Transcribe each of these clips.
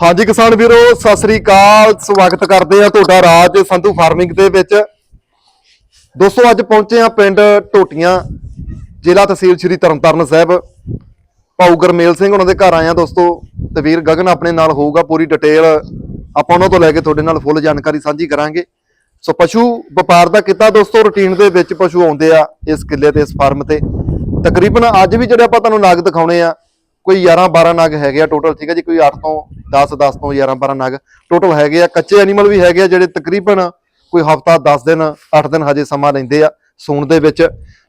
ਹਾਂਜੀ ਕਿਸਾਨ ਵੀਰੋ, ਸਤਿ ਸ੍ਰੀ ਅਕਾਲ, ਸਵਾਗਤ ਕਰਦੇ ਆ ਤੁਹਾਡਾ ਰਾਜ ਸੰਧੂ ਫਾਰਮਿੰਗ ਦੇ ਵਿੱਚ। ਦੋਸਤੋ, ਅੱਜ ਪਹੁੰਚੇ ਆ ਪਿੰਡ ਟੋਟੀਆਂ, ਜ਼ਿਲ੍ਹਾ ਤਹਿਸੀਲ ਸ਼੍ਰੀ ਤਰਨਤਾਰਨ ਸਾਹਿਬ। ਭਾਊ ਗਰਮੇਲ ਸਿੰਘ ਉਹਨਾਂ ਦੇ ਘਰ ਆਏ ਆ ਦੋਸਤੋ, ਤੇ ਵੀਰ ਗਗਨ ਆਪਣੇ ਨਾਲ ਹੋਊਗਾ ਪੂਰੀ ਡਿਟੇਲ। ਆਪਾਂ ਉਹਨਾਂ ਤੋਂ ਲੈ ਕੇ ਤੁਹਾਡੇ ਨਾਲ ਫੁੱਲ ਜਾਣਕਾਰੀ ਸਾਂਝੀ ਕਰਾਂਗੇ। ਸੋ ਪਸ਼ੂ ਵਪਾਰ ਦਾ ਕਿੱਤਾ ਦੋਸਤੋ ਰੁਟੀਨ ਦੇ ਵਿੱਚ ਪਸ਼ੂ ਆਉਂਦੇ ਆ ਇਸ ਕਿੱਲੇ ਤੇ, ਇਸ ਫਾਰਮ ਤੇ। ਤਕਰੀਬਨ ਅੱਜ ਵੀ ਜਿਹੜੇ ਆਪਾਂ ਤੁਹਾਨੂੰ ਨਾਗ ਦਿਖਾਉਣੇ ਆ ਕੋਈ 11 12 ਨਗ ਹੈਗੇ ਆ ਟੋਟਲ ਠੀਕ ਹੈ ਜੀ? ਕੋਈ 8 ਤੋਂ 10 10 ਤੋਂ 11 12 ਨਗ ਟੋਟਲ ਹੈਗੇ ਆ। ਕੱਚੇ ਐਨੀਮਲ ਵੀ ਹੈਗੇ ਆ ਜਿਹੜੇ ਤਕਰੀਬਨ ਕੋਈ ਹਫਤਾ 10 ਦਿਨ 8 ਦਿਨ ਹਜੇ ਸਮਾਂ ਲੈਂਦੇ ਆ ਸੂਣ ਦੇ ਵਿੱਚ।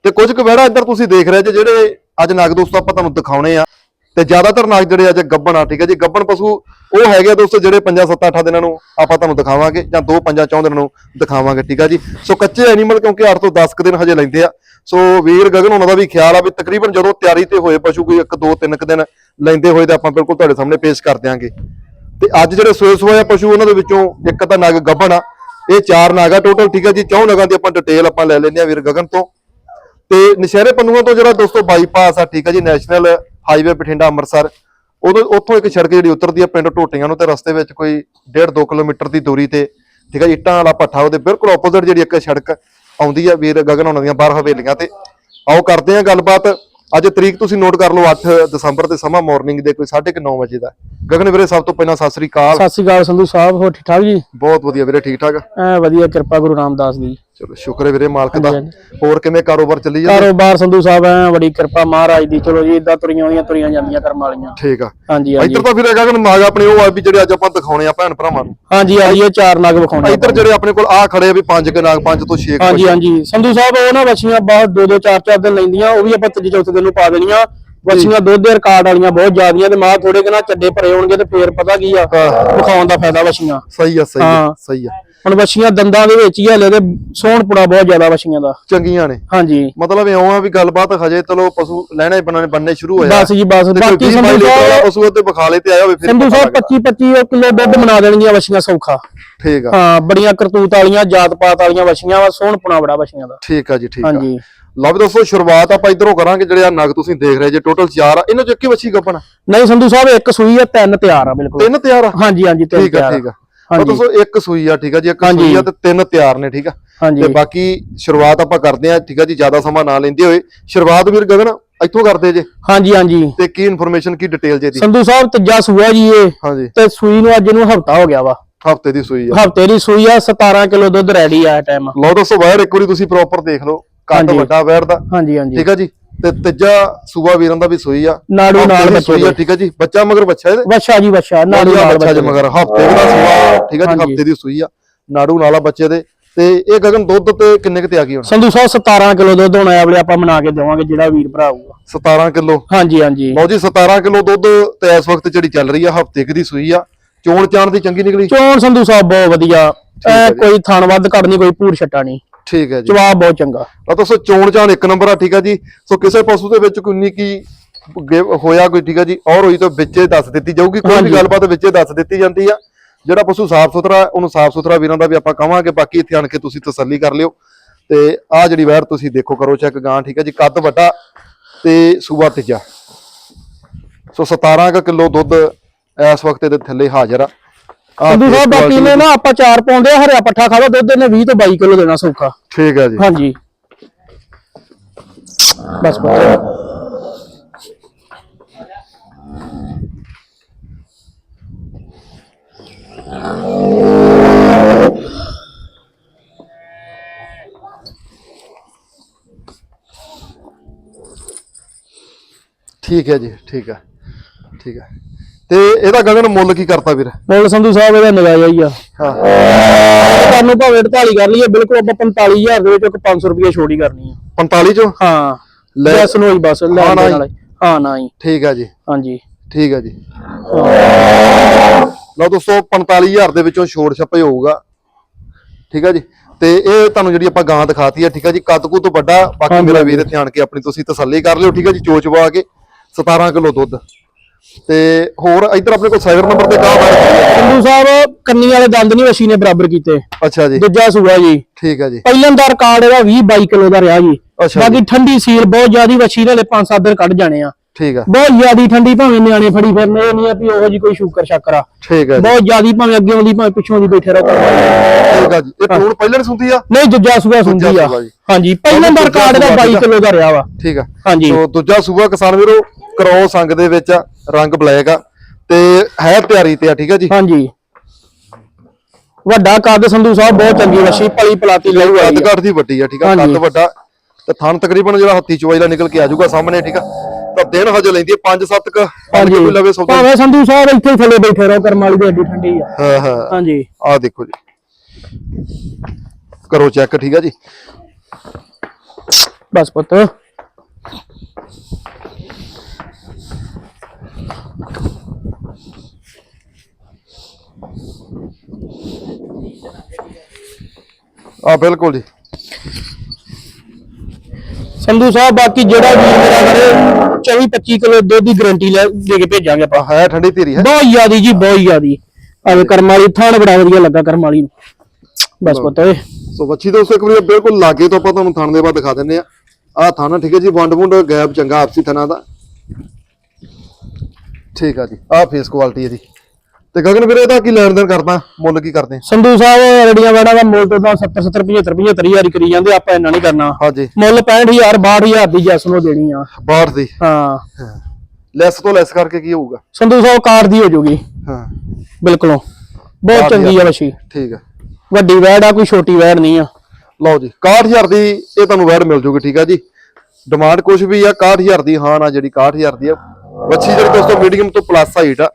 ਤੇ ਕੁਝ ਕੁ ਵਿਹੜਾ ਇੱਧਰ ਤੁਸੀਂ ਦੇਖ ਰਹੇ ਜੇ, ਜਿਹੜੇ ਅੱਜ ਨਗ ਦੋਸਤੋ ਆਪਾਂ ਤੁਹਾਨੂੰ ਦਿਖਾਉਣੇ ਆ। ਤੇ ਜ਼ਿਆਦਾਤਰ ਨਾਗ ਜਿਹੜੇ ਅੱਜ ਗੱਬਣ ਆ, ਠੀਕ ਹੈ ਜੀ? ਗੱਬਣ ਪਸ਼ੂ ਉਹ ਹੈਗੇ ਦੋਸਤੋ ਜਿਹੜੇ 5 7 8 ਦਿਨਾਂ ਨੂੰ ਆਪਾਂ ਤੁਹਾਨੂੰ ਦਿਖਾਵਾਂਗੇ ਜਾਂ 2 5 4 ਦਿਨਾਂ ਨੂੰ ਦਿਖਾਵਾਂਗੇ, ਠੀਕ ਆ ਜੀ? ਸੋ ਕੱਚੇ ਐਨੀਮਲ ਕਿਉਂਕਿ 8 ਤੋਂ 10 ਕੁ ਦਿਨ ਹਜੇ ਲੈਂਦੇ ਆ। ਸੋ ਵੀਰ ਗਗਨ ਉਹਨਾਂ ਦਾ ਵੀ ਖਿਆਲ ਆ ਵੀ ਤਕਰੀਬਨ ਜਦੋਂ ਤਿਆਰੀ ਤੇ ਹੋਏ ਪਸ਼ੂ ਕੋਈ 1 2 3 ਕੁ ਦਿਨ ਲੈਂਦੇ ਹੋਏ ਤਾਂ ਆਪਾਂ ਬਿਲਕੁਲ ਤੁਹਾਡੇ ਸਾਹਮਣੇ ਪੇਸ਼ ਕਰ ਦਿਆਂਗੇ। ਤੇ ਅੱਜ ਜਿਹੜੇ ਸੋਏ ਸੋਏ ਆ ਪਸ਼ੂ ਉਹਨਾਂ ਦੇ ਵਿੱਚੋਂ ਇੱਕ ਤਾਂ ਨਗ ਗੱਬਣ ਆ, ਇਹ ਚਾਰ ਨਗ ਆ ਟੋਟਲ ਠੀਕ ਆ ਜੀ? ਚੌਂ ਨਗਾਂ ਦੀ ਆਪਾਂ ਡਿਟੇਲ ਆਪਾਂ ਲੈ ਲੈਂਦੇ ਆ ਵੀਰ ਗਗਨ ਤੋਂ। ਤੇ ਨਸ਼ਹਿਰੇ ਪੰਨੂਆਂ ਤੋਂ ਜਿਹੜਾ ਦੋਸਤੋ ਬਾਈਪਾਸ ਆ, ਠੀਕ ਆ ਜੀ? ਨੈਸ਼ਨਲ ਹਾਈਵੇ ਬਠਿੰਡਾ ਅੰਮ੍ਰਿਤਸਰ ਉਦੋਂ ਉੱਥੋਂ ਇੱਕ ਸੜਕ ਜਿਹੜੀ ਉਤਰਦੀ ਆ ਪਿੰਡ ਟੋਟੀਆਂ ਨੂੰ ਤੇ ਰਸਤੇ ਵਿੱਚ ਕੋਈ 1.5 2 ਕਿਲੋਮੀਟਰ ਦੀ ਦੂਰੀ ਤੇ ਠੀਕ ਜੀ ਇੱਟਾਂ ਵਾਲਾ ਭੱਠਾ ਉਹਦੇ ਬਿਲਕੁਲ ਆਪੋਜ਼ਿਟ ਜਿਹੜੀ ਇੱਕ ਸੜਕ ਆਉਂਦੀ ਆ ਵੀਰ ਗਗਨ ਉਹਨਾਂ ਦੀਆਂ ਬਾਹਰ ਹਵੇਲੀਆਂ ਤੇ। ਆਓ ਕਰਦੇ ਆ ਗੱਲਬਾਤ। ਅੱਜ ਤਰੀਕ ਤੁਸੀਂ ਨੋਟ ਕਰ ਲਓ 8 ਦਸੰਬਰ ਤੇ ਸਮਾਂ ਮਾਰਨਿੰਗ ਦੇ ਕੋਈ 9:30 ਵਜੇ ਦਾ। ਗਗਨ ਵੀਰੇ ਸਭ ਤੋਂ ਪਹਿਲਾਂ ਸਤਿ ਸ੍ਰੀ ਅਕਾਲ। ਸਤਿ ਸ਼੍ਰੀ ਅਕਾਲ ਸੰਧੂ ਸਾਹਿਬ ਹੋ ਠੀਕ ਠਾਕ ਜੀ? ਬਹੁਤ ਵਧੀਆ ਵੀਰੇ ਠੀਕ ਠਾਕ ਐ ਵਧੀਆ ਕਿਰਪਾ ਗੁਰੂ ਰਾਮਦਾਸ ਦੀ। ਚਲੋ ਸ਼ੁਕਰ ਹੈ ਵੀਰੇ ਮਾਲਕ ਦਾ। ਹੋਰ ਕਿਵੇਂ ਕਾਰੋਬਾਰ ਚੱਲੀ ਜਾਂਦਾ? ਕਾਰੋਬਾਰ ਸੰਧੂ ਸਾਹਿਬ ਐ ਬੜੀ ਕਿਰਪਾ ਮਹਾਰਾਜ ਦੀ ਚਲੋ ਜੀ ਇਦਾਂ ਤੁਰੀਆਂ ਹੋਈਆਂ ਤੁਰੀਆਂ ਜਾਂਦੀਆਂ ਕਰਮ ਵਾਲੀਆਂ। ਠੀਕ ਆ। ਹਾਂਜੀ ਹਾਂਜੀ। ਇੱਧਰ ਤਾਂ ਫਿਰ ਗਗਨ ਨਾਗ ਆਪਣੇ ਉਹ ਆ ਵੀ ਜਿਹੜੇ ਅੱਜ ਆਪਾਂ ਦਿਖਾਉਣੇ ਆ ਭੈਣ ਭਰਾਵਾਂ ਨੂੰ। ਹਾਂਜੀ ਹਾਂਜੀ ਇਹ ਚਾਰ ਨਗ ਵਿਖਾਉਣੇ ਇੱਧਰ ਜਿਹੜੇ ਆਪਣੇ ਕੋਲ ਆ ਖੜੇ ਆ ਵੀ ਪੰਜ ਕੁ ਨਾਗ ਪੰਜ ਤੋਂ 6 ਹਾਂਜੀ ਹਾਂਜੀ। ਸੰਧੂ ਸਾਹਿਬ ਉਹ ਨਾ ਵਛੀਆਂ ਬਹੁਤ ਦੋ ਦੋ ਚਾਰ ਚਾਰ ਦਿਨ ਲੈਂਦੀਆਂ ਉਹ ਵੀ ਆਪਾਂ ਤੀਜੇ ਚੌਥੇ ਦਿਨ ਨੂੰ ਪਾ ਦੇਣੀਆਂ। ਵਛੀਆਂ ਦੁੱਧ ਦੇ ਰਿਕਾਰਡ ਵਾਲੀਆਂ ਬਹੁਤ ਜ਼ਿਆਦੀਆਂ ਤੇ ਮਾਂ ਥੋੜੇ ਕਿਨਾ ਚੱਡੇ ਭਰੇ ਹੋਣਗੇ ਤੇ ਫੇਰ ਪਤਾ ਕੀ ਆ ਵਿਖਾਉਣ ਦਾ ਫਾਇਦਾ ਵਛੀਆਂ। ਸਹੀ ਆ ਸਹੀ ਆ। ਸਹੀ ਆ। ਹੁਣ ਵਛੀਆਂ ਦੰਦਾਂ ਦੇ ਵਿੱਚ ਹੀ ਹਲੇ ਤੇ ਸੋਹਣਪੁੜਾ ਬਹੁਤ ਜ਼ਿਆਦਾ ਵਛੀਆਂ ਦਾ। ਚੰਗੀਆਂ ਨੇ। ਹਾਂਜੀ। ਮਤਲਬ ਇਉਂ ਆ ਵੀ ਗੱਲਬਾਤ ਹਜੇ ਚਲੋ ਪਸ਼ੂ ਲੈਣੇ ਬਣਨੇ ਬੰਨੇ ਸ਼ੁਰੂ ਹੋਇਆ ਬਸ ਜੀ ਬਸ। ਬਾਕੀ ਸੰਧੂ ਸਾਹਿਬ ਪਸ਼ੂ ਉੱਤੇ ਬਖਾਲੇ ਤੇ ਆਇਆ ਹੋਵੇ ਫਿਰ ਸੰਧੂ ਸਾਹਿਬ ਲੱਗਦਾ। 25 25 ਕਿਲੋ ਦੁੱਧ ਬਣਾ ਦੇਣਗੀਆਂ ਵਛੀਆਂ ਸੌਖਾ। ਠੀਕ ਆ। ਹਾਂ ਬੜੀਆਂ ਕਰਤੂਤ ਵਾਲੀਆਂ ਜਾਤ ਪਾਤ ਵਾਲੀਆਂ ਵਛੀਆਂ ਵਾ ਸੋਹਣਪੁਣਾ ਬੜਾ ਵਛੀਆਂ ਦਾ। ਠੀਕ ਆ ਜੀ ਠੀਕ ਆ। ਹਾਂਜੀ। ਲਓ ਵੀ ਦੋਸਤੋ ਸ਼ੁਰੂਆਤ ਆਪਾਂ ਇਧਰੋਂ ਕਰਾਂਗੇ ਜਿਹੜੇ ਆ ਨਗ ਤੁਸੀਂ ਦੇਖ ਰਹੇ ਜੇ ਟੋਟਲ 4 ਆ। ਇਹਨਾਂ ਚੋਂ ਇੱਕ ਹੀ ਵੱਛੀ ਗੱਪਣ? ਨਹੀਂ ਸੰਧੂ ਸਾਹਿਬ ਇੱਕ ਸੂਈ ਆ ਤਿੰਨ ਤਿਆਰ ਆ ਬਿਲਕੁਲ। ਤਿੰਨ ਤਿਆਰ ਆ? ਹਾਂਜੀ ਹਾਂਜੀ ਤਿੰਨ ਠੀਕ ਆ ਤਿਆਰ ਠੀਕ ਆ। ਉਹ ਹਾਂਜੀ ਦੋਸਤੋ ਇੱਕ ਸੂਈ ਆ ਠੀਕ ਆ ਜੀ ਇੱਕ। ਸੂਈ ਆ ਤੇ ਤਿੰਨ ਤਿਆਰ ਨੇ ਠੀਕ ਆ? ਤੇ ਬਾਕੀ ਸ਼ੁਰੂਆਤ ਆਪਾਂ ਕਰਦੇ ਆ ਠੀਕ ਆ ਜੀ ਜ਼ਿਆਦਾ ਸਮਾਂ ਨਾ ਲੈਂਦੇ ਹੋਏ। ਸ਼ੁਰੂਆਤ ਵੀਰ ਗਗਨ ਇੱਥੋਂ ਕਰਦੇ ਜੇ? ਹਾਂਜੀ ਹਾਂਜੀ। ਤੇ ਕੀ ਇਨਫੋਰਮੇਸ਼ਨ ਕੀ ਡਿਟੇਲ ਜੇ ਦੀ ਸੰਧੂ ਸਾਹਿਬ ਤੀਜਾ ਸੂਆ ਜੀ ਇਹ। ਹਾਂਜੀ। ਤੇ ਸੂਈ ਨੂੰ ਅੱਜ ਨੂੰ ਹਫਤਾ ਹੋ ਗਿਆ ਵਾ। ਹਫ਼ਤੇ ਦੀ ਸੂਈ ਆ। ਹਫ਼ਤੇ ਦੀ ਸੂਈ ਆ 17 ਕਿਲੋ ਦੁੱਧ ਰੈਡੀ ਆ ਟਾਈਮ ਲਓ ਦੋਸਤੋ ਵਾਇਰ ਇੱਕ ਵਾਰੀ ਤੁਸੀਂ ਪ੍ਰੋਪਰ ਦੇਖ ਲਓ। ਕੱਟ। ਵੱਡਾ ਵਾਇਰ ਦਾ। ਹਾਂਜੀ ਹਾਂਜੀ। ਠੀਕ ਆ ਜੀ? ਤੇ ਤੀਜਾ ਸੂਆ ਵੀਰਾਂ ਦਾ ਵੀ ਸੂਈ ਆ। ਨਾੜੂ ਨਾਲ ਬੱਚੇ ਸੂਈ ਆ। ਠੀਕ ਆ ਜੀ? ਬੱਚਾ ਮਗਰ ਬੱਚਾ ਇਹਦੇ? ਵਛਾ ਜੀ ਵਛਾ ਨਾੜੂ ਨਾਲ ਬੱਚਾ ਜੇ ਬੱਚੇ ਮਗਰ ਹਫ਼ਤੇ ਦਾ ਸੂਆ ਠੀਕ ਆ ਜੀ। ਹਫ਼ਤੇ ਦੀ ਸੂਈ ਆ ਨਾੜੂ ਨਾਲਾ ਬੱਚੇ ਦੇ। ਤੇ ਇਹ ਗਗਨ ਦੁੱਧ ਤੇ ਕਿੰਨੇ ਕਿਤੇ ਆ ਗਈ ਹੁਣ? ਸੰਧੂ ਸਾਹਿਬ 17 ਕਿਲੋ ਦੁੱਧ ਹੋਣਾ ਹੈ ਆਪਾਂ ਬਣਾ ਕੇ ਦੇਵਾਂਗੇ ਜਿਹੜਾ ਵੀਰ ਭਰਾ ਆਊਗਾ 17 ਕਿਲੋ? ਹਾਂਜੀ ਹਾਂਜੀ। ਲਓ ਜੀ 17 ਕਿਲੋ ਦੁੱਧ ਤੇ ਇਸ ਵਕਤ ਜਿਹੜੀ ਚੱਲ ਰਹੀ ਆ ਹਫ਼ਤੇ ਕੁ ਦੀ ਸੂਈ ਆ। ਚੋਣ ਚਾਣ ਦੀ ਚੰਗੀ ਨਿਕਲੀ? ਚੋਣ ਸੰਧੂ ਸਾਹਿਬ ਬਹੁਤ ਵਧੀਆ। ਐ। ਕੋਈ ਥਣ ਵੱਧ ਨਹੀਂ ਕੋਈ ਭੂਰ ਛੱਟਾ ਨਹੀਂ। ਠੀਕ ਹੈ ਜੀ। ਜਵਾਬ ਬਹੁਤ ਚੰਗਾ। ਆ ਦੋਸਤੋ ਚੋਣ ਚਾਣ ਇੱਕ ਨੰਬਰ ਆ ਠੀਕ ਆ ਜੀ। ਸੋ ਕਿਸੇ ਪਸ਼ੂ ਦੇ ਵਿੱਚ ਕੋਈ ਨਹੀਂ ਕੀ ਹੋਇਆ ਕੋਈ ਠੀਕ ਆ ਜੀ ਔਰ ਹੋਈ ਤਾਂ ਵਿੱਚੇ ਦੱਸ ਦਿੱਤੀ ਜਾਊਗੀ ਕੋਈ ਵੀ। ਗੱਲਬਾਤ ਵਿੱਚੇ ਦੱਸ ਦਿੱਤੀ ਜਾਂਦੀ ਆ। ਜਿਹੜਾ ਪਸ਼ੂ ਸਾਫ਼ ਸੁਥਰਾ ਉਹਨੂੰ ਸਾਫ਼ ਸੁਥਰਾ ਵੀਰਾਂ ਦਾ ਵੀ ਆਪਾਂ ਕਵਾਂਗੇ ਬਾਕੀ ਇੱਥੇ ਆਣ ਕੇ ਤੁਸੀਂ ਤਸੱਲੀ ਕਰ ਲਿਓ। ਤੇ ਆ ਜਿਹੜੀ ਵੈਰ ਤੁਸੀਂ ਦੇਖੋ ਕਰੋ ਚੈੱਕ ਗਾਂ ਠੀਕ ਆ ਜੀ ਕੱਦ ਵੱਡਾ ਤੇ ਸੂਆ ਤੀਜਾ। ਸੋ 17 ਕੁ ਕਿਲੋ ਦੁੱਧ ਇਸ ਵਕਤ ਇਹਦੇ ਥੱਲੇ ਹਾਜ਼ਰ ਆ। ਸੰਧੂ ਸਾਹਿਬ ਬਾਕੀ ਨੇ ਨਾ ਆਪਾਂ ਚਾਰ ਪਾਉਂਦੇ ਆ ਹਰਿਆ ਪੱਠਾ ਖਾਵਾ ਦੁੱਧ ਨੇ 20 ਤੋਂ 22 ਕਿਲੋ ਦੇਣਾ ਸੌਖਾ। ਠੀਕ ਹੈ ਜੀ। ਹਾਂਜੀ। ਬਸ। ਠੀਕ ਹੈ ਜੀ ਠੀਕ ਹੈ ਠੀਕ ਹੈ। ਤੇ ਇਹਦਾ ਗਗਨ ਮੁੱਲ ਕੀ ਕਰਤਾ ਵੀਰ? ਮੁੱਲ ਸੰਧੂ ਸਾਹਿਬ ਇਹਦਾ ਨਗਾਇਆ ਹੀ ਆ। ਹਾਂ। ਤੁਹਾਨੂੰ ਭਾਵੇਂ 48 ਕਰ ਲਈਏ ਬਿਲਕੁਲ ਆਪਾਂ 45000 ਦੇ ਵਿੱਚ ਇੱਕ 500 ਰੁਪਏ ਛੋੜ ਕਰਨੀ ਆ। 45 ਚੋਂ? ਹਾਂ। ਲੈ- ਹੀ ਬਸ ਲੈ ਨਾਲ ਹਾਂ। ਨਾ ਹੀ। ਠੀਕ ਹੈ ਜੀ। ਹਾਂਜੀ। ਠੀਕ ਹੈ ਜੀ। ਲਓ ਦੋਸਤੋ 45000 ਦੇ ਵਿੱਚੋਂ ਛੋੜ ਛੱਪੇ ਹੋਊਗਾ। ਠੀਕ ਹੈ ਜੀ। ਤੇ ਇਹ ਤੁਹਾਨੂੰ ਜਿਹੜੀ ਆਪਾਂ ਗਾਂ ਦਿਖਾਤੀ ਹੈ ਠੀਕ ਹੈ ਜੀ ਕੱਦ ਕੁ ਤੋਂ ਵੱਡਾ। ਬਾਕੀ ਮੇਰਾ ਵੀਰ ਇੱਥੇ ਆਣ ਕੇ ਆਪਣੀ ਤੁਸੀਂ ਤਸੱਲੀ ਕਰ ਲਿਓ ਠੀਕ ਹੈ ਜੀ ਚੋਚਵਾ ਕੇ। 17 ਕਿਲੋ ਦੁੱਧ। ਤੇ ਹੋਰ ਇੱਧਰ ਆਪਣੇ ਕੋਲ ਸਾਈਬਰ ਨੰਬਰ ਤੇ ਗਾਂ ਬਾਰੇ ਸੰਧੂ ਸਾਹਿਬ ਕੰਨੀ ਵਾਲੇ ਦੰਦ ਨਹੀਂ ਵਸ਼ੀ ਨੇ ਬਰਾਬਰ ਕੀਤੇ। ਅੱਛਾ ਜੀ। ਦੂਜਾ ਸੂਆ ਜੀ। ਠੀਕ ਹੈ ਜੀ। ਪਹਿਲਾਂ ਦਾ ਰਿਕਾਰਡ ਇਹਦਾ 20 22 ਕਿਲੋ ਦਾ ਰਿਹਾ ਜੀ। ਅੱਛਾ ਬਾਕੀ ਠੰਡੀ ਸੀਲ ਬਹੁਤ ਜ਼ਿਆਦੀ ਵਛੀ ਨਾਲੇ 5-7 ਦਿਨ ਕੱਢ ਜਾਣੇ ਆ। ਠੀਕ ਆ। ਬਹੁਤ ਜ਼ਿਆਦੀ ਠੰਡੀ ਭਾਵੇਂ ਨਿਆਣੇ ਫੜੀ ਫਿਰਨੇ ਇਹ ਨਹੀਂ ਆ ਵੀ ਉਹੋ ਜੀ ਕੋਈ ਸ਼ੂਕਰ ਸ਼ੱਕਰ ਆ। ਠੀਕ ਆ ਜੀ। ਬਹੁਤ ਜ਼ਿਆਦੀ ਭਾਵੇਂ ਅੱਗੇ ਆਉਂਦੀ ਭਾਵੇਂ ਪਿੱਛੋਂ ਦੀ ਬੈਠੇ ਰਹੋ। ਠੀਕ ਆ ਜੀ। ਇਹ ਪਲੂਣ ਪਹਿਲਾਂ ਨਹੀਂ ਸੁਣਦੀ ਆ? ਨਹੀਂ ਦੂਜਾ ਸੂਆ ਸੁੰਦੀ ਆ। ਸੂਆ ਜੀ। ਹਾਂਜੀ ਪਹਿਲਾਂ ਦਾ ਰਿਕਾਰਡ ਦਾ 22 ਕਿਲੋ ਦਾ ਰਿਹਾ ਵਾ। ਠੀਕ ਆ। ਹਾਂਜੀ। ਸੋ ਦੂਜਾ ਸੂਬਾ ਕਿਸਾਨ ਵੀਰੋ ਕਰੋਸ ਅੰਗ ਦੇ ਵਿੱਚ ਆ, ਰੰਗ ਬਲੈਕ ਆ ਤੇ ਹੈ ਤਿਆਰੀ ਤੇ ਆ ਠੀਕ ਆ ਜੀ? ਹਾਂਜੀ। ਵੱਡਾ ਕੱਦ ਸੰਧੂ ਸਾਹਿਬ ਬਹੁਤ ਚੰਗੀ ਵਸ਼ੀ ਪਲੀ ਪਲਾਤੀ ਲਹੂ ਆ। ਕੱਦ ਘੱਟ ਦੀ ਵੱਡੀ ਆ ਠੀਕ ਆ ਹਾਂਜੀ। ਕੱਦ ਵੱਡਾ ਤੇ ਥਣ ਤਕਰੀਬਨ ਜਿਹੜਾ ਹੱਥੀ ਚਵਾਈ ਦਾ ਨਿਕਲ ਕੇ ਆ ਜਾਊਗਾ ਸਾਹਮਣੇ ਠੀਕ ਆ। ਤਾਂ ਦਿਨ ਹਜੇ ਲੈਂਦੀ ਹੈ 5-7 ਕ ਹਾਂਜੀ। ਕੋਈ ਲਵੇ ਸੌਦਾ ਭਾਵੇਂ ਸੰਧੂ ਸਾਹਿਬ ਇੱਥੇ ਹੀ ਥੱਲੇ ਬੈਠੇ ਰਹੋ ਕਰਮ ਵਾਲੀ ਦੀ ਐਡੀ ਠੰਡੀ ਆ। ਹਾਂ ਹਾਂ। ਹਾਂਜੀ। ਆ ਦੇਖੋ ਜੀ। ਕਰੋ ਚੈੱਕ ਠੀਕ ਆ ਜੀ? ਬਸ ਪੁੱਤ। ਆ ਬਿਲਕੁਲ ਜੀ। ਸੰਧੂ ਸਾਹਿਬ ਬਾਕੀ ਜਿਹੜਾ ਵੀ ਮੇਰਾ ਕਰੇ 24 25 ਕਿਲੋ ਦੁੱਧ ਦੀ ਗਾਰੰਟੀ ਲੈ ਦੇ ਕੇ ਭੇਜਾਂਗੇ ਆਪਾਂ। ਹੈ ਠੰਡੀ ਧੀਰੀ ਹੈ। ਬਹੁਤ ਜ਼ਿਆਦੀ ਜੀ ਬਹੁਤ ਜ਼ਿਆਦੀ। ਆਵੇ ਕਰਮ ਵਾਲੀ ਥਾਣ ਬੜਾ ਵਧੀਆ ਲੱਗਾ ਕਰਮ ਵਾਲੀ ਨੂੰ। ਬਸ ਪੁੱਤ ਓਏ। ਸੋ ਬੱਚੀ ਦੋਸਤੋ ਇੱਕ ਵਾਰੀ ਬਿਲਕੁਲ ਲਾਗੇ ਤੋਂ ਆਪਾਂ ਤੁਹਾਨੂੰ ਥਣ ਦੇ ਬਾਅਦ ਦਿਖਾ ਦਿੰਨੇ ਆ ਆ ਥਣ ਠੀਕ ਹੈ ਜੀ ਵੰਡ ਵੁੰਡ ਗੈਪ ਚੰਗਾ ਆਪਸੀ ਥਣਾ ਦਾ। ਠੀਕ ਆ ਜੀ ਆ ਫੇਸ ਕੁਆਲਿਟੀ ਇਹਦੀ ਤੇ ਗਗਨ ਵੀਰੇ ਇਹਦਾ ਕੀ ਲੈਣ ਦੇਣ ਕਰਦਾ? ਮੁੱਲ ਕੀ ਕਰਦੇ? ਸੰਧੂ ਸਾਹਿਬ ਰੜੀਆਂ ਵਾੜਾ ਦਾ ਮੁੱਲ ਤਾਂ 70 70 75 75 ਹਜ਼ਾਰ ਹੀ ਕਰੀ ਜਾਂਦੇ ਆਪਾਂ ਇੰਨਾ ਨਹੀਂ ਕਰਨਾ। ਹਾਂਜੀ। ਮੁੱਲ 65000 62000 ਦੀ ਜੈਸ ਨੂੰ ਦੇਣੀ ਆ। 62 ਦੀ? ਹਾਂ। ਲੈਸ ਤੋਂ ਲੈਸ ਕਰਕੇ ਕੀ ਹੋਊਗਾ? ਸੰਧੂ ਸਾਹਿਬ ਕਾਰ ਦੀ ਹੋ ਜੂਗੀ। ਹਾਂ। ਬਿਲਕੁਲੋਂ। ਬਹੁਤ ਚੰਗੀ ਆ ਵਸ਼ੀ ਠੀਕ ਆ। ਵੱਡੀ ਵੈੜ ਆ ਕੋਈ ਛੋਟੀ ਵੈੜ ਨਹੀਂ ਆ। ਲਓ ਜੀ 61000 ਦੀ ਇਹ ਤੁਹਾਨੂੰ ਵੈਡ ਮਿਲ ਜੂਗੀ ਠੀਕ ਆ ਜੀ। ਡਿਮਾਂਡ ਕੁਝ ਵੀ ਆ 61000 ਦੀ ਹਾਂ ਨਾ ਜਿਹੜੀ 61000 ਦੀ ਆ। ਬੱਚੀ ਜਿਹੜੀ ਦੋਸਤੋ ਮੀਡੀਅਮ ਤੋਂ ਪਲੱਸ ਹਾਈਟ ਆ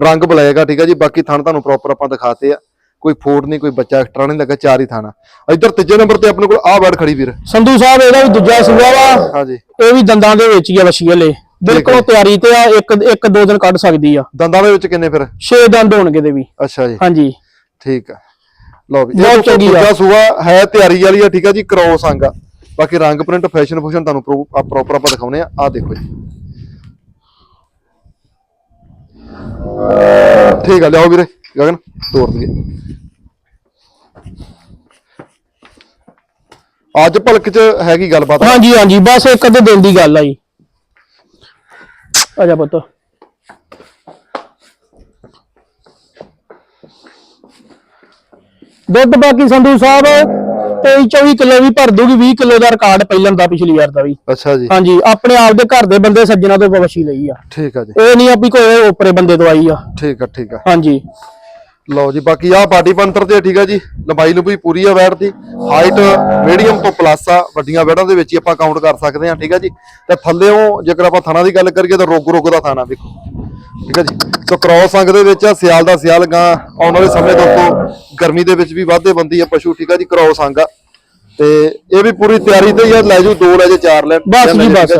ਰੰਗ ਬਲੈਗਾ ਠੀਕ ਆ ਜੀ। ਬਾਕੀ ਥਣ ਤੁਹਾਨੂੰ ਪ੍ਰੋਪਰ ਆਪਾਂ ਦਿਖਾਤੇ ਆ। ਕੋਈ ਫੋੜ ਨਹੀਂ ਕੋਈ ਬੱਚਾ ਐਕਸਟਰਾ ਨਹੀਂ ਲੱਗਾ ਚਾਰ ਹੀ ਥਾਣਾ ਇੱਧਰ ਤੀਜੇ ਨੰਬਰ ਤੇ ਆਪਣੇ ਕੋਲ ਆਹ ਵੈਡ ਖੜੀ ਵੀਰ। ਸੰਧੂ ਸਾਹਿਬ ਇਹਦਾ ਵੀ ਦੂਜਾ ਸੂਆ ਵਾ। ਹਾਂਜੀ। ਇਹ ਵੀ ਦੰਦਾਂ ਦੇ ਵਿੱਚ ਹੀ ਆ ਵਸ਼ੀ ਹਲੇ ਬਿਲਕੁਲ ਤਿਆਰੀ ਤੇ ਆ ਇੱਕ ਇੱਕ ਦੋ ਦਿਨ ਕੱਢ ਸਕਦੀ ਆ। ਦੰਦਾਂ ਦੇ ਵਿੱਚ ਕਿੰਨੇ ਫਿਰ? 6 ਦੰਦ ਹੋਣਗੇ ਦੇ ਵੀ। ਅੱਛਾ ਜੀ। ਹਾਂਜੀ। ਠੀਕ ਆ। ਲਓ ਵੀ ਇਹ। ਦੂਜਾ ਸੂਆ ਹੈ ਤਿਆਰੀ ਵਾਲੀ ਆ ਠੀਕ ਆ ਜੀ ਕ੍ਰੋਸ ਅੰਗ ਬਾਕੀ ਰੰਗ ਪ੍ਰਿੰਟ ਫੈਸ਼ਨ ਫੂਸ਼ਨ ਤੁਹਾਨੂੰ ਪ੍ਰੋਪਰ ਆਪਾਂ ਦਿਖਾਉਨੇ ਆ। ਆ ਦੇਖੋ ਜੀ। ਠੀਕ ਆ, ਲਿਆਓ ਵੀਰੇ, ਗਗਨ ਤੋੜ ਦਈਏ। ਅੱਜ ਭਲਕ ਚ ਹੈਗੀ ਗੱਲਬਾਤ। ਹਾਂਜੀ ਹਾਂਜੀ, ਬਸ ਇੱਕ ਅੱਧੇ ਦਿਨ ਦੀ ਗੱਲ ਆ ਜੀ। ਆ ਜਾ ਪੁੱਤ। ਦੁੱਧ ਬਾਕੀ ਸੰਧੂ ਸਾਹਿਬ 23 24 ਕਿਲੋ ਵੀ ਭਰ ਦੂਗੀ 20 ਕਿਲੋ ਦਾ ਰਿਕਾਰਡ ਪਹਿਲਾਂ ਦਾ ਪਿਛਲੀ ਵਾਰ ਦਾ ਵੀ। ਅੱਛਾ ਜੀ। ਹਾਂਜੀ ਆਪਣੇ ਆਪ ਦੇ ਘਰ ਦੇ ਬੰਦੇ ਸੱਜਣਾ ਤੋਂ ਬਵਸ਼ੀ ਲਈ ਆ। ਠੀਕ ਆ ਜੀ। ਇਹ ਨਹੀਂ ਆ ਵੀ ਕੋਈ ਓਪਰੇ ਬੰਦੇ ਤੋਂ ਆਈ ਆ। ਠੀਕ ਆ ਠੀਕ ਆ। ਹਾਂਜੀ। ਲਓ ਜੀ ਬਾਕੀ ਆ ਬਾਡੀ ਪੰਤਰ ਤੇ ਆ, ਠੀਕ ਆ ਜੀ। ਲੰਬਾਈ ਲੰਬੀ ਪੂਰੀ ਆ ਵੈੜ ਦੀ। ਹਾਈਟ ਮੀਡੀਅਮ ਤੋਂ ਪਲੱਸ ਆ। ਵੱਡੀਆਂ ਵੈੜਾਂ ਦੇ ਵਿੱਚ ਹੀ ਆਪਾਂ ਕਾਊਂਟ ਕਰ ਸਕਦੇ ਆ ਠੀਕ ਆ ਜੀ। ਤੇ ਥੱਲੇੋਂ ਜੇਕਰ ਆਪਾਂ ਥਾਣਾ ਦੀ ਗੱਲ ਕਰੀਏ ਤਾਂ ਰੁੱਗ ਰੁੱਗ ਦਾ ਥਾਣਾ ਦੇਖੋ ਠੀਕ ਆ ਜੀ? ਸੋ ਕ੍ਰੋਸ ਅੰਗ ਦੇ ਵਿੱਚ ਸਿਆਲ ਦਾ ਸਿਆਲ ਗਾਂ ਆਉਣ ਵਾਲੇ ਸਮੇਂ ਦੋਸਤੋ ਗਰਮੀ ਦੇ ਵਿੱਚ ਵੀ ਵਾਧੇ ਬੰਦੀ ਆ ਪਸ਼ੂ ਠੀਕ ਆ ਜੀ? ਕ੍ਰੋਸ ਅੰਗ ਆ। ਤੇ ਇਹ ਵੀ ਪੂਰੀ ਤਿਆਰੀ ਤੇ ਹੀ ਆ ਲੈ ਜੂ ਦੋ ਲੈ ਜੇ ਚਾਰ ਲੈ ਬਸ ਜੀ, ਬਸ।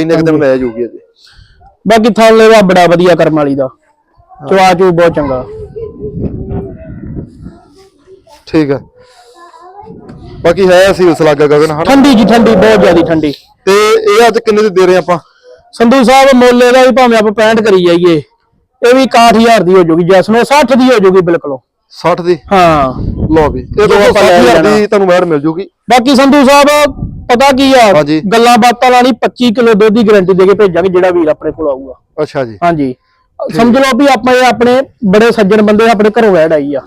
ਇੰਨੇ ਕੁ ਦਿਨ ਲੈ ਜੂਗੀ ਅਜੇ। ਬਾਕੀ ਥਾਂ ਲੈਵਾ ਬੜਾ ਵਧੀਆ ਕਰਮ ਵਾਲੀ ਦਾ। ਚਵਾ ਚੂ ਬਹੁਤ ਚੰਗਾ। ਠੀਕ ਆ। ਬਾਕੀ ਹੈ ਅਸੀਂ ਉਸ ਲੱਗਾ ਗਗਨ ਠੰਡੀ ਜੀ ਠੰਡੀ ਬਹੁਤ ਜ਼ਿਆਦੀ ਠੰਡੀ। ਤੇ ਇਹ ਅੱਜ ਕਿੰਨੇ ਦੀ ਦੇ ਰਹੇ ਆਪਾਂ? ਸੰਧੂ ਸਾਹਿਬ ਮੁੱਲ ਇਹਦਾ ਵੀ ਭਾਵੇਂ ਆਪਾਂ 65 ਕਰੀ ਜਾਈਏ ਇਹ ਵੀ 61000 ਦੀ ਹੋ ਜੂਗੀ ਜੈਸ ਨੂੰ 60 ਦੀ ਹੋ ਜੂਗੀ ਬਿਲਕੁਲ। 60 ਦੀ? ਹਾਂ। ਲਓ ਵੀ ਇਹ ਜੋ ਤੋਂ ਆਪਾਂ ਲੈ 60000 ਲੈਣਾ। ਦੀ ਤੁਹਾਨੂੰ ਵੈਰ ਮਿਲ ਜੂਗੀ। ਬਾਕੀ ਸੰਧੂ ਸਾਹਿਬ ਪਤਾ ਕੀ ਆ। ਗੱਲਾਂ ਬਾਤਾਂ ਹੀ 25 ਕਿਲੋ ਦੁੱਧ ਦੀ ਗਾਰੰਟੀ ਦੇ ਕੇ ਭੇਜਾਂਗੇ ਜਿਹੜਾ ਵੀਰ ਆਪਣੇ ਕੋਲ ਆਊਗਾ। ਅੱਛਾ ਜੀ। ਹਾਂਜੀ। ਸਮਝ ਲਓ ਵੀ ਆਪਾਂ ਇਹ ਆਪਣੇ ਬੜੇ ਸੱਜਣ ਬੰਦੇ ਆਪਣੇ ਘਰੋਂ ਵੈੜ ਆਈ ਆ।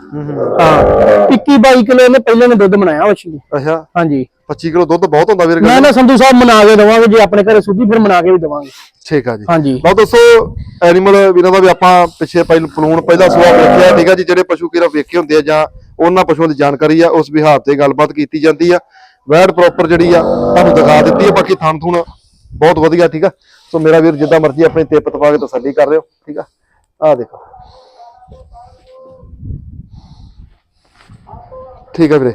ਹਾਂ 21 22 ਕਿਲੋ ਇਹਨੇ ਪਹਿਲੇ ਨੇ ਦੁੱਧ ਬਣਾਇਆ ਵਛੀ ਅੱਛਾ। ਹਾਂਜੀ। 25 ਕਿਲੋ ਦੁੱਧ ਬਹੁਤ ਹੁੰਦਾ ਵੀਰ ਮੈਂ ਨਾ ਸੰਧੂ ਸਾਹਿਬ ਮਨਾ ਕੇ ਦਵਾਂਗੇ ਜੇ ਆਪਣੇ ਘਰੇ ਸੁੱਧੀ ਫਿਰ ਮਨਾ ਕੇ ਵੀ ਦਵਾਂਗੇ। ਠੀਕ ਆ ਜੀ। ਹਾਂਜੀ। ਲਓ ਦੋਸਤੋ ਐਨੀਮਲ ਵੀਰਾਂ ਦਾ ਵੀ ਆਪਾਂ ਪਿੱਛੇ ਪਹਿਲ ਪਲੂਣ ਪਹਿਲਾ ਸੁਆ ਵੇਖਿਆ ਠੀਕ ਆ ਜੀ ਜਿਹੜੇ ਪਸ਼ੂ ਕਿਰਾ ਵੇਖੇ ਹੁੰਦੇ ਆ ਜਾਂ ਉਹਨਾਂ ਪਸ਼ੂਆਂ ਦੀ ਜਾਣਕਾਰੀ ਆ ਉਸ ਵਿਹਾਰ ਤੇ ਗੱਲਬਾਤ ਕੀਤੀ ਜਾਂਦੀ ਆ। ਵੈੜ ਪ੍ਰੋਪਰ ਜਿਹੜੀ ਆ ਤੁਹਾਨੂੰ ਦਿਖਾ ਦਿੱਤੀ ਆ ਬਾਕੀ ਥਣ ਥੁਣ ਬਹੁਤ ਵਧੀਆ ਠੀਕ ਆ? ਸੋ ਮੇਰਾ ਵੀਰ ਜਿੱਦਾਂ ਮਰਜ਼ੀ ਆਪਣੀ ਤਿੱਪ ਤਪਾ ਕੇ ਤਸੱਲੀ ਕਰ ਲਿਓ ਠੀਕ ਆ? ਆ ਦੇਖੋ। ਠੀਕ ਆ ਵੀਰੇ।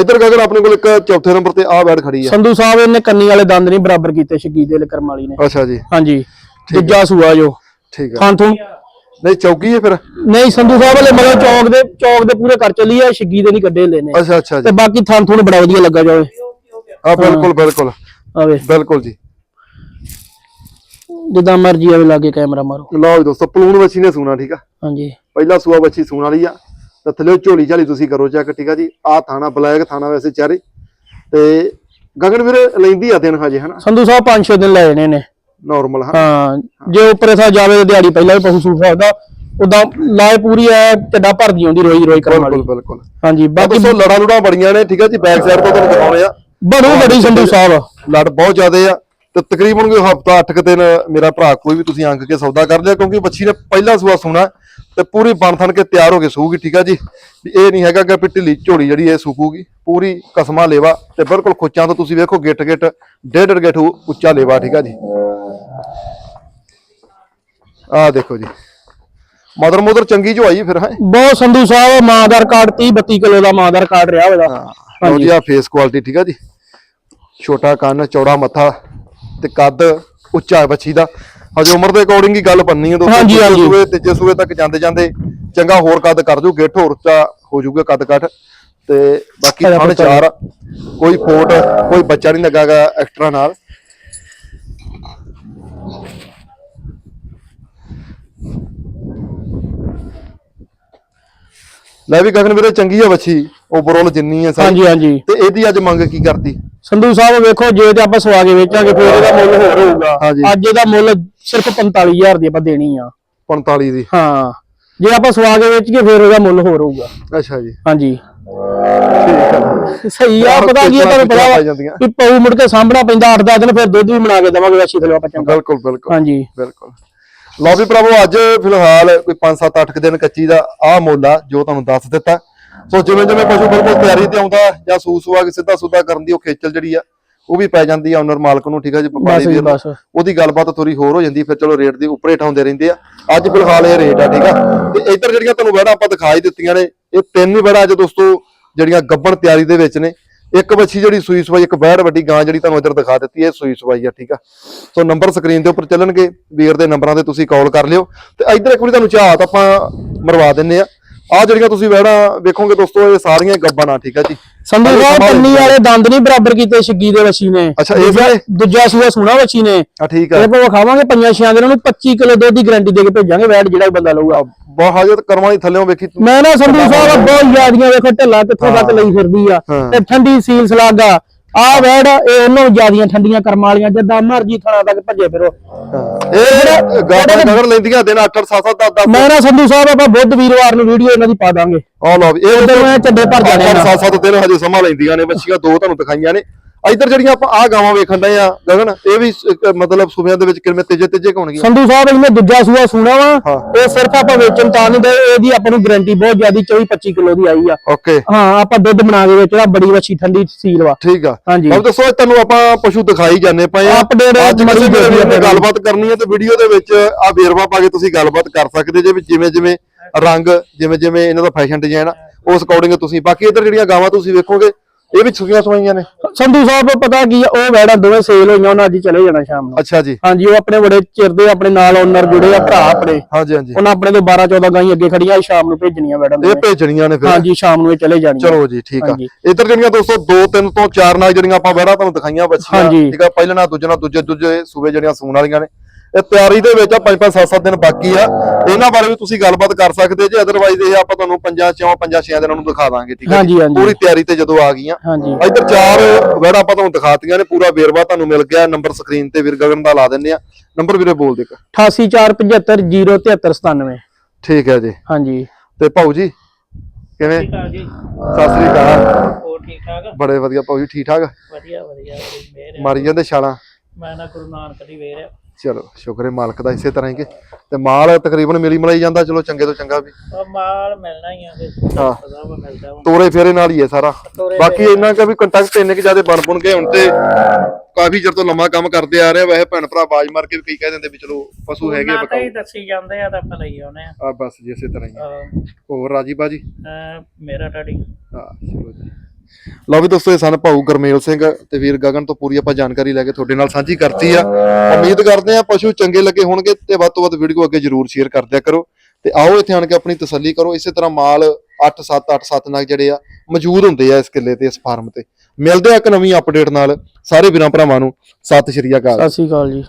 ਇਧਰ ਗਗਨ ਆਪਣੇ ਕੋਲ ਇੱਕ ਚੌਥੇ ਨੰਬਰ ਤੇ ਆ ਵੈੜ ਖੜੀ ਆ। ਸੰਧੂ ਸਾਹਿਬ ਇਹਨੇ ਕੰਨੀ ਵਾਲੇ ਦੰਦ ਨਹੀਂ ਬਰਾਬਰ ਕੀਤੇ ਸ਼ਗੀ ਦੇ ਕਰਮ ਵਾਲੀ ਨੇ। ਅੱਛਾ ਜੀ। ਹਾਂਜੀ। ਦੂਜਾ ਸੂਆ ਜੋ। ਠੀਕ ਆ। ਥਾਂ ਨਹੀਂ ਚੌਕੀ ਹੈ ਫਿਰ? ਨਹੀਂ ਸੰਧੂ ਸਾਹਿਬ ਵਾਲੇ ਮਤਲਬ ਚੌਕ ਦੇ ਚੌਕ ਦੇ ਪੂਰੇ ਕਰ ਚੱਲੀ ਆ ਸ਼ਗੀ ਦੇ ਨਹੀਂ ਕੱਢੇ ਲੈਨੇ ਅੱਛਾ ਅੱਛਾ ਤੇ ਜੀ ਬਾਕੀ ਥਾਂ ਥੂ ਬੜਾ ਵਧੀਆ ਲੱਗਾ ਜਾਵੇ। ਆ ਬਿਲਕੁਲ ਬਿਲਕੁਲ। ਆਵੇ। ਬਿਲਕੁਲ ਜੀ। ਜਿੱਦਾਂ ਮਰਜ਼ੀ ਆਵੇ ਲਾਗੇ ਕੈਮਰਾ ਮਾਰੋ। ਲਓ ਜੀ ਦੋਸਤੋ ਪਲੂਣ ਵੱਛੀ ਨੇ ਸੂਣਾ ਠੀਕ ਆ? ਹਾਂਜੀ। ਪਹਿਲਾ ਸੂਆ ਵੱਛੀ ਸੂਣ ਵਾਲੀ ਆ ਤੇ ਥੱਲੇ ਝੋਲੀ ਝਾਲੀ ਤੁਸੀਂ ਕਰੋ ਚੈੱਕ ਠੀਕ ਆ ਜੀ? ਆ ਥਾਣਾ ਬਲੈਕ ਥਾਣਾ ਵੈਸੇ ਚਾਰੇ। ਤੇ ਗਗਨ ਵੀਰ ਲੈਂਦੀ ਆ ਦਿਨ ਹਜੇ ਹਨਾ? ਸੰਧੂ ਸਾਹਿਬ 5-6 ਦਿਨ ਲੈ ਜਾਣੇ ਨੇ। ਨਾਰਮਲ ਹਾਂ। ਹਾਂ ਜੇ ਉੱਪਰ ਇਥਾ ਜਾਵੇ ਤਾਂ ਦਿਹਾੜੀ ਪਹਿਲਾਂ ਵੀ ਪਸ਼ੂ ਸੂਟ ਸਕਦਾ। ਉਦਾਂ ਲਾਏ ਪੂਰੀ ਐ ਚੱਡਾ ਭਰਦੀ ਆਉਂਦੀ ਰੋਈ ਰੋਈ ਕਰਨ ਬਿਲਕੁਲ ਵਾਲੀ। ਬਿਲਕੁਲ ਹਾਂਜੀ ਬਾਕੀ ਦੋਸਤੋ ਲੜਾ ਲੁੜਾ ਬੜੀਆਂ ਨੇ ਠੀਕ ਹੈ ਜੀ? ਬੈਕ ਸਾਈਡ ਤੋਂ ਤੁਹਾਨੂੰ ਦਿਖਾਉਣੇ ਆ। ਬੜੂ ਬੜੀ ਸੰਧੂ ਸਾਹਿਬ। ਲੜ ਬਹੁਤ ਜ਼ਿਆਦੇ ਆ। ਤੇ ਤਕਰੀਬਨ ਕੋਈ ਹਫਤਾ 8 ਦਿਨ ਮੇਰਾ ਭਰਾ ਕੋਈ ਵੀ ਤੁਸੀਂ ਅੰਕ ਕੇ ਸੌਦਾ ਕਰ ਲਿਆ ਕਿਉਂਕਿ ਬੱਚੀ ਨੇ ਪਹਿਲਾ ਸੂਆ ਸੁਣਾ ਤੇ ਪੂਰੀ ਬਣ ਥਣ ਕੇ ਤਿਆਰ ਹੋ ਕੇ ਸੂਗੀ ਠੀਕ ਆ ਜੀ? ਇਹ ਨਹੀਂ ਹੈਗਾ ਕਿ ਵੀ ਢਿੱਲੀ ਝੋਲੀ ਜਿਹੜੀ ਇਹ ਸੁਕੂਗੀ ਪੂਰੀ ਕਸਮਾ ਲੇਵਾ ਤੇ ਬਿਲਕੁਲ ਖੁੱਚਾਂ ਤੋਂ ਤੁਸੀਂ ਵੇਖੋ ਗਿੱਟ ਗਿੱਟ ਡੇਢ ਡੇਢ ਗਿੱਟ ਉੱਚਾ ਲੇਵਾ ਠੀਕ ਆ ਜੀ? ਆਹ ਦੇਖੋ ਜੀ। ਮਦਰ ਮੁਦਰ ਚੰਗੀ ਜੋ ਆਈ ਫਿਰ ਹੈ? ਬਹੁਤ ਸੰਧੂ ਸਾਹਿਬ ਮਾਂ ਦਾ ਰਿਕਾਰਡ 30 32 ਕਿਲੋ ਦਾ ਮਾਂ ਦਾ ਰਿਕਾਰਡ ਰਿਹਾ ਉਹਦਾ। ਲਓ ਜੀ ਆ ਫੇਸ ਕੁਆਲਿਟੀ ਠੀਕ ਆ ਜੀ। ਛੋਟਾ ਕੰਨ ਚੌੜਾ ਮੱਥਾ ਤੇ ਕੱਦ ਉੱਚਾ ਹੈ ਬੱਚੀ ਦਾ। ਹਜੇ ਉਮਰ ਦੇ ਅਕੋਰਡਿੰਗ ਹੀ ਗੱਲ ਪੰਨੀ ਹੈ ਹਾਂਜੀ, ਦੂਜੇ ਹਾਂਜੀ। ਸੂਏ ਤੀਜੇ ਸੂਏ ਤੱਕ ਜਾਂਦੇ ਜਾਂਦੇ ਚੰਗਾ ਹੋਰ ਕੱਦ ਕਰ ਜੂ ਗਿੱਠ ਹੋਰ ਉੱਚਾ ਹੋ ਜਾਊਗਾ ਕੱਦ ਕੱਟ ਤੇ ਬਾਕੀ ਥਣ ਪੁੱਤਰ। ਚਾਰ ਆ। ਕੋਈ ਫੋਟ ਕੋਈ ਬੱਚਾ ਨਹੀਂ ਲੱਗਾਗਾ ਐਕਸਟਰਾ ਨਾਲ। ਲੈ ਵੀ ਗਗਨ ਵੀਰੇ ਚੰਗੀ ਆ ਬੱਚੀ ਓਵਰਆਲ ਜਿੰਨੀ ਆ ਸਾਰੀ। ਹਾਂਜੀ ਹਾਂਜੀ। ਤੇ ਇਹਦੀ ਅੱਜ ਮੰਗ ਕੀ ਕਰਤੀ? ਸੰਧੂ ਸਾਹਿਬ ਵੇਖੋ ਜੇ ਤੇ ਆਪਾਂ ਸਵਾ ਕੇ ਵੇਚਾਂਗੇ ਫਿਰ ਇਹਦਾ ਮੁੱਲ ਹੋਰ ਹੋਊਗਾ। ਹਾਂਜੀ। ਅੱਜ ਇਹਦਾ ਮੁੱਲ ਸਿਰਫ 45000 ਦੀ ਆਪਾਂ ਦੇਣੀ ਆ। 45 ਦੀ। ਹਾਂ। ਜੇ ਆਪਾਂ ਸਵਾ ਕੇ ਵੇਚੀਏ ਫਿਰ ਉਹਦਾ ਮੁੱਲ ਹੋਰ ਹੋਊਗਾ। ਅੱਛਾ ਜੀ। ਹਾਂਜੀ। ਠੀਕ ਹੈ ਸਹੀ ਆ ਪਤਾ ਕੀ ਆ ਤੁਹਾਨੂੰ ਪਤਾ। ਵਾ ਕਿ ਪਊ ਮੁੜ ਕੇ ਸਾਂਭਣਾ ਪੈਂਦਾ 8-10 ਦਿਨ ਫਿਰ ਦੁੱਧ ਵੀ ਬਣਾ ਕੇ ਦੇਵਾਂਗੇ ਅੱਛੀ ਥਲੇ ਆਪਾਂ ਚੰਗਾ। ਬਿਲਕੁਲ ਬਿਲਕੁਲ। ਹਾਂਜੀ। ਬਿਲਕੁਲ। ਲਓ ਵੀ ਭਰਾਵੋ ਅੱਜ ਫਿਲਹਾਲ ਕੋਈ 5 7 8 ਦਿਨ ਕੱਚੀ ਦਾ ਆਹ ਮੁੱਲ ਆ ਜੋ ਤੁਹਾਨੂੰ ਦੱਸ ਦਿੱਤਾ। ਸੋ ਜਿਵੇਂ ਜਿਵੇਂ ਪਸ਼ੂ ਬਿਲਕੁਲ ਤਿਆਰੀ ਤੇ ਆਉਂਦਾ ਜਾਂ ਸੂ ਸੁਆ ਕੇ ਸਿੱਧਾ ਸੁਦਾ ਕਰਨ ਦੀ ਉਹ ਖੇਚਲ ਜਿਹੜੀ ਆ ਉਹ ਵੀ ਪੈ ਜਾਂਦੀ ਆ ਓਨਰ ਮਾਲਕ ਨੂੰ ਠੀਕ ਆ ਜੀ ਵਪਾਰੀ। ਬਸ ਉਹਦੀ ਗੱਲਬਾਤ ਥੋੜੀ ਹੋਰ ਹੋ ਜਾਂਦੀ ਫਿਰ ਚਲੋ ਰੇਟ ਦੀ ਉੱਪਰੇ ਠਾਉਂਦੇ ਰਹਿੰਦੇ ਆ। ਅੱਜ ਫਿਲਹਾਲ ਇਹ ਰੇਟ ਆ ਠੀਕ ਆ। ਤੇ ਇੱਧਰ ਜਿਹੜੀਆਂ ਤੁਹਾਨੂੰ ਵੜਾ ਆਪਾਂ ਦਿਖਾਈ ਦਿੱਤੀਆਂ ਨੇ ਇਹ ਤਿੰਨ ਹੀ ਵੜਾ ਅੱਜ ਦੋਸਤੋ ਜਿਹੜੀਆਂ ਗੱਬਣ ਤਿਆਰੀ ਦੇ ਵਿੱਚ ਨੇ। ਇੱਕ ਬੱਚੀ ਜਿਹੜੀ ਸੂਈ ਸਵਾਈ ਇੱਕ ਬੈੜ ਵੱਡੀ ਗਾਂ ਜਿਹੜੀ ਤੁਹਾਨੂੰ ਇੱਧਰ ਦਿਖਾ ਦਿੱਤੀ ਹੈ ਸੂਈ ਸਵਾਈ ਆ ਠੀਕ ਆ। ਸੋ ਨੰਬਰ ਸਕਰੀਨ ਦੇ ਉੱਪਰ ਚੱਲਣਗੇ ਵੀਰ ਦੇ ਨੰਬਰਾਂ ਤੇ ਤੁਸੀਂ ਕਾਲ ਕਰ ਲਿਓ। ਤੇ ਇੱਧਰ ਇੱਕ ਵਾਰੀ ਤੁਹਾਨੂੰ ਝਾਤ ਆਪਾਂ ਮਰਵਾ ਦਿੰਨੇ ਆ। ਆ ਜਿਹੜੀਆਂ ਤੁਸੀਂ ਵੜਾ ਵੇਖੋਗੇ ਦੋਸਤੋ ਇਹ ਸਾਰੀਆਂ ਹੀ ਗੱਬਾਂ ਆ ਠੀਕ ਆ ਜੀ ਸੰਧੂ ਸਾਹਿਬ ਪੰਨੀ। ਵਾਲੇ ਦੰਦ ਨਹੀਂ ਬਰਾਬਰ ਕੀਤੇ ਛਿੱਗੀ ਦੇ ਵੱਛੀ ਨੇ ਅੱਛਾ, ਇਹ ਦੂਜਾ- ਵਾਲੇ? ਦੂਜਾ ਸੂਆ ਸੁਣਾ ਵੱਛੀ ਨੇ ਆ ਠੀਕ ਆ ਇਹ ਆਪਾਂ ਖਾਵਾਂਗੇ ਪੰਜਾਂ ਛਿਆਂ ਦਿਨਾਂ ਨੂੰ 25 ਕਿਲੋ ਦੁੱਧ ਦੀ ਗਾਰੰਟੀ ਦੇ ਕੇ ਭੇਜਾਂਗੇ ਵੈਟ ਜਿਹੜਾ ਵੀ ਬੰਦਾ ਲਊਗਾ ਬਹੁਤ ਹਾਜ਼ਰ ਕਰਮਾਂ ਦੀ ਥੱਲੇੋਂ ਵੇਖੀ। ਮੈਂ ਨਾ ਸੰਧੂ ਸਾਹਿਬ ਬਹੁਤ ਯਾਦੀਆਂ ਵੇਖੋ ਢਿੱਲਾ ਕਿੱਥੋਂ ਤੱਕ ਲਈ ਫਿਰਦੀ ਆ ਹਾਂ। ਤੇ ਠੰਡੀ ਸੀਲ ਸਲਾਗਾ ਆ ਵੈੜ ਇਹ ਉਹਨੂੰ ਜਿਆਦੀਆਂ ਠੰਡੀਆਂ ਕਰਮਾਂ ਵਾਲੀਆਂ ਜਿੱਦਾਂ ਮਰਜ਼ੀ ਥਣਾ ਤੱਕ ਭੱਜੇ ਫਿਰੋ। ਇਹ ਗਾਂ ਨਗਰ ਲੈਂਦੀਆਂ ਦਿਨ 8 8 7 7 10 ਮੈਂ ਨਾ ਸੰਧੂ ਸਾਹਿਬ ਆਪਾਂ ਬੁੱਧ ਵੀਰਵਾਰ ਨੂੰ ਵੀਡੀਓ ਇਹਨਾਂ ਦੀ ਪਾ ਦਾਂਗੇ। ਆ ਲਓ ਇਹ ਮੈਂ ਚੱਡੇ ਭਰ ਜਾਣੇ ਆ 7 7 ਦਿਨ ਹਜੇ ਸਮਾਂ ਲੈਂਦੀਆਂ ਨੇ ਬੱਚੀਆਂ ਦੋ ਤੁਹਾਨੂੰ ਦਿਖਾਈਆਂ ਨੇ। ਇੱਧਰ ਜਿਹੜੀਆਂ ਆਪਾਂ ਆ ਗਾਵਾਂ ਵੇਖਣ ਡਏ ਆ ਗਗਨ ਇਹ ਵੀ ਮਤਲਬ ਸੂਬਿਆਂ ਦੇ ਵਿੱਚ ਕਿਵੇਂ ਤੇਜੇ ਤੇਜੇ ਹੋਣਗੀਆਂ ਸੰਧੂ ਸਾਹਿਬ ਇਹਨੇ ਦੂਜਾ ਸੂਆ ਸੁਣਾ ਵਾ? ਹਾਂ। ਇਹ ਸਿਰਫ ਆਪਾਂ ਵੇਚਣ ਤਾਂ ਨਹੀਂ ਦੇ ਇਹਦੀ ਆਪਾਂ ਨੂੰ ਗਾਰੰਟੀ ਬਹੁਤ ਜ਼ਿਆਦੀ 24 25 ਕਿਲੋ ਦੀ ਆਈ ਆ। ਓਕੇ। ਹਾਂ ਆਪਾਂ ਦੁੱਧ ਬਣਾ ਕੇ ਵੇਚਣਾ ਬੜੀ ਵੱਛੀ ਠੰਡੀ ਸੀਲ ਵਾ। ਠੀਕ ਆ। ਹਾਂਜੀ। ਹੁਣ ਦੱਸੋ ਤੁਹਾਨੂੰ ਆਪਾਂ ਪਸ਼ੂ ਦਿਖਾਈ ਜਾਂਦੇ ਪਏ ਆ। Update ਅੱਜ ਮੜੀ ਕਿਸੇ ਵੀਰ ਨੇ ਗੱਲਬਾਤ ਕਰਨੀ ਹੈ ਤੇ ਵੀਡੀਓ ਦੇ ਵਿੱਚ ਆ ਵੇਰਵਾ ਪਾ ਕੇ ਤੁਸੀਂ ਗੱਲਬਾਤ ਕਰ ਸਕਦੇ ਜੇ ਵੀ ਜਿਵੇਂ ਜਿਵੇਂ ਰੰਗ ਜਿਵੇਂ ਜਿਵੇਂ ਇਹਨਾਂ ਦਾ ਫੈਸ਼ਨ ਡਿਜ਼ਾਈਨ ਆ ਉਸ ਅਕੋਰਡਿੰਗ ਤੁਸੀਂ ਬਾਕੀ ਇੱਧਰ ਜਿਹੜੀਆਂ ਗਾਵਾਂ ਤੁਸੀਂ ਵੇਖੋਗੇ ਇਹ ਵੀ ਸੁਈਆਂ ਸਵਾਈਆਂ ਨੇ? ਸੰਧੂ ਸਾਹਿਬ ਪਤਾ ਕੀ ਆ ਉਹ ਵੈੜਾਂ ਦੋਵੇਂ ਸੇਲ ਹੋਈਆਂ ਉਹਨਾਂ ਅੱਜ ਹੀ ਚਲੇ ਜਾਣਾ ਸ਼ਾਮ ਨੂੰ। ਅੱਛਾ ਜੀ। ਹਾਂਜੀ ਉਹ ਆਪਣੇ ਬੜੇ ਚਿਰ ਦੇ ਆਪਣੇ ਨਾਲ ਓਨਰ ਜੁੜੇ ਆ ਭਰਾ ਆਪਣੇ। ਹਾਂਜੀ ਹਾਂਜੀ। ਉਹਨਾਂ ਆਪਣੇ ਤੋਂ 12 14 ਗਾਈ ਅੱਗੇ ਖੜੀਆਂ ਸ਼ਾਮ ਨੂੰ ਭੇਜਣੀਆਂ ਵੈੜਾਂ ਇਹ। ਭੇਜਣੀਆਂ ਨੇ ਫਿਰ। ਹਾਂਜੀ ਸ਼ਾਮ ਨੂੰ ਇਹ ਚਲੇ ਜਾਣੀਆਂ। ਚਲੋ ਜੀ ਠੀਕ ਆ। ਇੱਧਰ ਜਿਹੜੀਆਂ ਦੋਸਤੋ ਦੋ ਤਿੰਨ ਤੋਂ ਚਾਰ ਨਾਲ ਜਿਹੜੀਆਂ ਆਪਾਂ ਬਹਿੜਾ ਤੁਹਾਨੂੰ ਦਿਖਾਈਆਂ ਬੱਚੀਆਂ। ਠੀਕ ਆ? ਪਹਿਲੇ ਨਾਲ ਦੂਜੇ ਨਾਲ ਦੂਜੇ ਦੂਜੇ ਸੂਬੇ ਜਿਹੜੀਆਂ ਸੂਣ ਵਾਲੀਆਂ ਨੇ। ਇਹ ਤਿਆਰੀ ਦੇ ਵਿੱਚ ਆ ਪੰਜ ਪੰਜ ਸੱਤ ਸੱਤ ਦਿਨ ਬਾਕੀ ਆ। ਇਹਨਾਂ ਬਾਰੇ ਵੀ ਤੁਸੀਂ ਗੱਲਬਾਤ ਕਰ ਸਕਦੇ ਜੇ ਅਦਰਵਾਈਜ਼ ਇਹ ਆਪਾਂ ਤੁਹਾਨੂੰ ਪੰਜਾਂ ਚੋਂ ਪੰਜਾਂ ਛਿਆਂ ਦਿਨਾਂ ਨੂੰ ਦਿਖਾ ਦਾਂਗੇ ਠੀਕ ਆ ਹਾਂਜੀ, ਜੀ? ਹਾਂਜੀ। ਪੂਰੀ ਤਿਆਰੀ ਤੇ ਜਦੋਂ ਆ ਗਈਆਂ। ਇੱਧਰ ਚਾਰ ਬਹਿੜਾ ਆਪਾਂ ਤੁਹਾਨੂੰ ਦਿਖਾਤੀਆਂ ਨੇ ਪੂਰਾ ਵੇਰਵਾ ਤੁਹਾਨੂੰ ਮਿਲ ਗਿਆ। ਨੰਬਰ ਸਕਰੀਨ ਤੇ ਵੀਰ ਗਗਨ ਦਾ ਲਾ ਦਿੰਦੇ ਆ। ਨੰਬਰ ਵੀਰੇ ਬੋਲ ਦੇ ਇੱਕ। 8847507397 ਠੀਕ ਹੈ ਜੀ। ਹਾਂਜੀ। ਤੇ ਭਾਊ ਜੀ ਕਿਵੇਂ? ਜੀ। ਸਤਿ ਸ੍ਰੀ ਅਕਾਲ। ਹੋਰ ਠੀਕ ਠਾਕ? ਬੜੇ ਵਧੀਆ ਭਾਊ ਜੀ ਠੀਕ ਠਾਕ? ਵਧੀਆ ਵਧੀਆ ਮਾਰੀ ਜਾਂਦੇ ਛਾਲਾਂ। ਮੈਂ ਨਾ ਗੁਰੂ ਨਾਨਕ ਦੀ ਵੇਰ ਆ। ਚਲੋ ਸ਼ੁਕਰ ਹੈ ਮਾਲਕ ਦਾ ਇਸੇ ਤਰ੍ਹਾਂ ਹੀ ਕਿ ਤੇ ਮਾਲ ਤਕਰੀਬਨ ਮਿਲੀ ਮਲਾਈ ਜਾਂਦਾ ਚਲੋ ਚੰਗੇ ਤੋਂ ਚੰਗਾ ਵੀ। ਮਾਲ ਮਿਲਣਾ ਹੀ ਆ ਤੇ ਹਾਂ। ਪਤਾ ਵਾ ਮਿਲਦਾ ਵਾ। ਤੋਰੇ ਫੇਰੇ ਨਾਲ ਹੀ ਹੈ ਸਾਰਾ। ਤੋਰੇ ਬਾਕੀ ਇੰਨਾ ਕਿ ਵੀ ਕੰਟੈਕਟ ਇੰਨੇ ਕਿ ਜ਼ਿਆਦਾ ਬਣ ਬਣ ਗਏ ਹੁਣ ਤੇ ਕਾਫੀ ਚਿਰ ਤੋਂ ਲੰਮਾ ਕੰਮ ਕਰਦੇ ਆ ਰਹੇ ਆ। ਵੈਸੇ ਭੈਣ ਭਰਾ ਆਵਾਜ਼ ਮਾਰ ਕੇ ਵੀ ਕਈ ਕਹਿ ਦਿੰਦੇ ਵੀ ਚਲੋ ਪਸ਼ੂ ਹੈਗੇ ਨਾ ਤਾਂ ਬਕਾਊ ਹੀ ਦੱਸੀ ਜਾਂਦੇ ਆ ਤਾਂ ਆਪਾਂ ਲਈ ਆਉਨੇ ਆ ਆ ਬਸ ਜੀ ਇਸੇ ਤਰ੍ਹਾਂ ਹੀ ਆ। ਹੋਰ ਰਾਜੀ ਬਾਜੀ? ਮੇਰਾ ਡੈਡੀ। ਹਾਂ ਚਲੋ ਜੀ। ਲਓ ਵੀ ਦੋਸਤੋ, ਇਹ ਸਨ ਭਾਊ ਗਰਮੇਲ ਸਿੰਘ ਤੇ ਵੀਰ ਗਗਨ ਤੋਂ ਪੂਰੀ ਆਪਾਂ ਜਾਣਕਾਰੀ ਲੈ ਕੇ ਤੁਹਾਡੇ ਨਾਲ ਸਾਂਝੀ ਕਰਤੀ ਆ। ਉਮੀਦ ਕਰਦੇ ਆ ਪਸ਼ੂ ਚੰਗੇ ਲੱਗੇ ਹੋਣਗੇ ਤੇ ਵੱਧ ਤੋਂ ਵੱਧ ਵੀਡੀਓ ਅੱਗੇ ਜਰੂਰ ਸ਼ੇਅਰ ਕਰ ਦਿਆ ਕਰੋ। ਤੇ ਆਓ ਇੱਥੇ ਆਣ ਕੇ ਆਪਣੀ ਤਸੱਲੀ ਕਰੋ। ਇਸੇ ਤਰ੍ਹਾਂ ਮਾਲ 8 7 8 7 ਨਾਲ ਜਿਹੜੇ ਆ, ਮੌਜੂਦ ਹੁੰਦੇ ਆ ਇਸ ਕਿੱਲੇ ਤੇ, ਇਸ ਫਾਰਮ ਤੇ। ਮਿਲਦੇ ਆ ਇੱਕ ਨਵੀਂ ਅਪਡੇਟ ਨਾਲ। ਸਾਰੇ ਵੀਰਾਂ ਭਰਾਵਾਂ ਨੂੰ ਸਤਿ ਸ਼੍ਰੀ ਅਕਾਲ। ਸਤਿ ਸ਼੍ਰੀ ਅਕਾਲ ਜੀ।